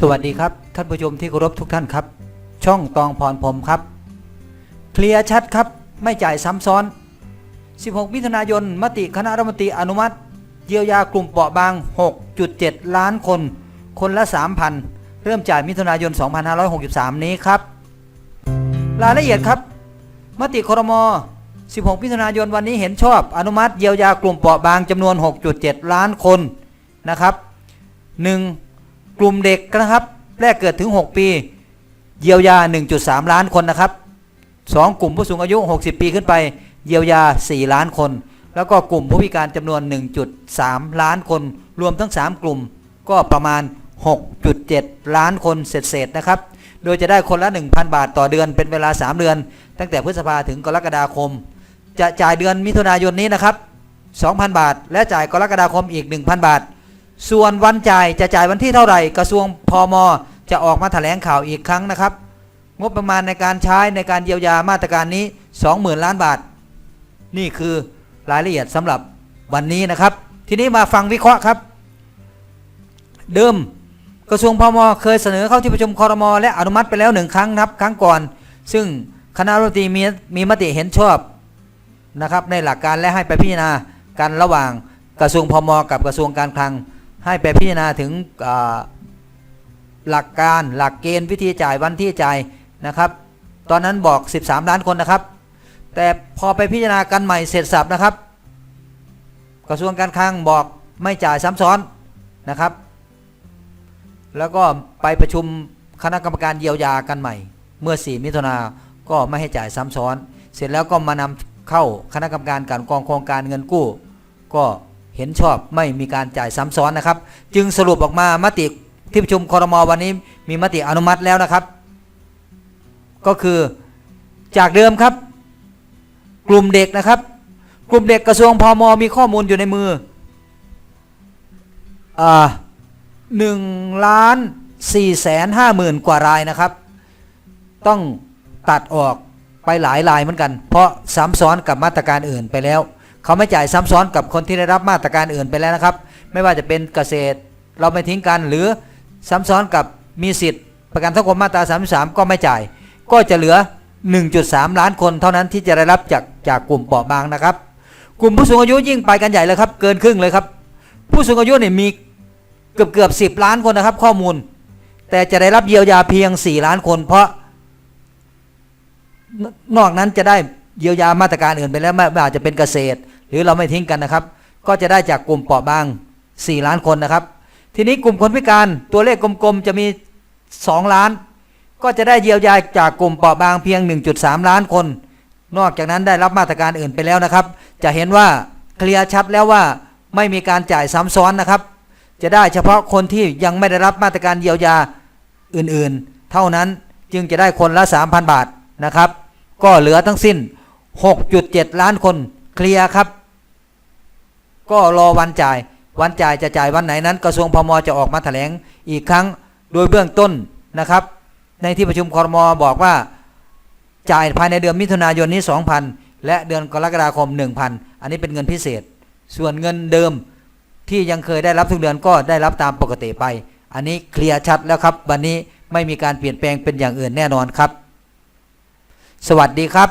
สวัสดีครับ ท่านผู้ชมที่เคารพทุกท่านครับ ช่องตองพรพรหมครับ เคลียร์ชัดครับไม่จ่ายซ้ำซ้อน 16 มิถุนายน มติคณะรัฐมนตรีอนุมัติ เยียวยากลุ่มเปราะบาง 6.7 ล้านคน คนละ 3,000 เริ่มจ่ายมิถุนายน 2563 นี้ครับ รายละเอียดครับ มติครม 16 มิถุนายนวันนี้เห็นชอบ อนุมัติเยียวยากลุ่มเปราะบางจำนวน 6.7 ล้านคนนะครับ 1. กลุ่มเด็กนะครับ แรกเกิดถึง 6 ปี เยียวยา 1.3 ล้านคนนะครับ 2. กลุ่มผู้สูงอายุ 60 ปีขึ้นไป เยียวยา 4 ล้านคน แล้วก็กลุ่มผู้พิการจำนวน 1.3 ล้านคน รวมทั้ง 3 กลุ่มก็ประมาณ 6.7 ล้านคนเศษๆนะครับ โดยจะได้คนละ 1,000 บาทต่อเดือนเป็นเวลา 3 เดือน ตั้งแต่พฤษภาถึงกรกฎาคม จะจ่ายเดือนมิถุนายนนี้นะครับ 2,000 บาท และจ่ายกรกฎาคมอีก 1,000 บาท ส่วนวันจ่ายจะจ่ายวันที่เท่าไหร่ กระทรวงพมจะออกมาแถลงข่าวอีกครั้งนะครับ งบประมาณในการใช้ในการเยียวยามาตรการนี้ 20,000 ล้านบาท นี่คือรายละเอียดสำหรับวันนี้นะครับ ทีนี้มาฟังวิเคราะห์ครับ เดิมกระทรวงพมเคยเสนอเข้าที่ประชุมคอรมอและอนุมัติไปแล้วหนึ่งครั้งนับครั้งก่อน ซึ่งคณะรัฐมนตรีมีมีมติเห็นชอบนะครับในหลักการและให้ไปพิจารณากันระหว่างกระทรวงพมกับกระทรวงการคลัง ให้ไปพิจารณาถึงหลักการหลักเกณฑ์วิธีจ่ายวันที่จ่ายนะครับ ตอนนั้นบอก 13 ล้านคนนะครับ แต่พอไปพิจารณากันใหม่เสร็จสับนะครับ กระทรวงการคลังบอกไม่จ่ายซ้ำซ้อนนะครับ แล้วก็ไปประชุมคณะกรรมการเยียวยากันใหม่ เมื่อ 4 มิถุนาก็ไม่ให้จ่ายซ้ำซ้อน เสร็จแล้วก็มานำเข้าคณะกรรมการการกองโครงการเงินกู้ ก็ เห็นชอบไม่มีการจ่ายซ้ำซ้อนนะครับ จึงสรุปออกมามติที่ประชุมคอรมอวันนี้มีมติอนุมัติแล้วนะครับ ก็คือจากเดิมครับ กลุ่มเด็กนะครับ กลุ่มเด็กกระทรวงพมมีข้อมูลอยู่ในมืออ่าหนึ่งล้านสี่แสนห้าหมื่นกว่ารายนะครับ ต้องตัดออกไปหลายรายเหมือนกัน เพราะซ้ำซ้อนกับมาตรการอื่นไปแล้ว เขาไม่จ่ายซ้ำซ้อนกับคนที่ได้รับมาตรการอื่นไปแล้วนะครับ ไม่ว่าจะเป็นเกษตร เราไม่ทิ้งกันหรือซ้ำซ้อนกับมีสิทธิ์ ประกันสังคมมาตรา 33 ก็ไม่จ่าย ก็จะเหลือ 1.3 ล้านคนเท่านั้นที่จะได้รับจากจากกลุ่มเปราะบางนะครับ กลุ่มผู้สูงอายุยิ่งไปกันใหญ่เลยครับ เกินครึ่งเลยครับ ผู้สูงอายุเนี่ยมีเกือบเกือบสิล้านคนนะครับ ข้อมูล แต่จะได้รับเยียวยาเพียง 4 ล้านคน เพราะ นอกนั้นจะได้เยียวยามาตรการอื่นไปแล้วไม่ไม่อาจจะเป็นเกษตร หรือเราไม่ทิ้งกันนะครับ ก็จะได้จากกลุ่มเปราะบาง 4 ล้านคนนะครับ ทีนี้กลุ่มคนพิการตัวเลขกลมๆจะมี 2 ล้าน ก็จะได้เยียวยาจากกลุ่มเปราะบางเพียง 1.3 ล้านคน นอกจากนั้นได้รับมาตรการอื่นไปแล้วนะครับ จะเห็นว่าเคลียร์ชัดแล้วว่าไม่มีการจ่ายซ้ำซ้อนนะครับ จะได้เฉพาะคนที่ยังไม่ได้รับมาตรการเยียวยาอื่นๆ เท่านั้นจึงจะได้คนละ 3,000 บาทนะครับ ก็เหลือทั้งสิ้น 6.7 ล้านคน เคลียร์ครับ ก็รอวันจ่าย วันจ่ายจะจ่ายวันไหนนั้น กระทรวงพมจะออกมาแถลงอีกครั้งโดยเบื้องต้นนะครับ ในที่ประชุมครมบอกว่าจ่ายภายในเดือนมิถุนายนนี้ 2,000 และเดือนกรกฎาคม 1,000 อันนี้เป็นเงินพิเศษ ส่วนเงินเดิมที่ยังเคยได้รับทุกเดือนก็ได้รับตามปกติไป อันนี้เคลียร์ชัดแล้วครับ วันนี้ไม่มีการเปลี่ยนแปลงเป็นอย่างอื่นแน่นอนครับ สวัสดีครับ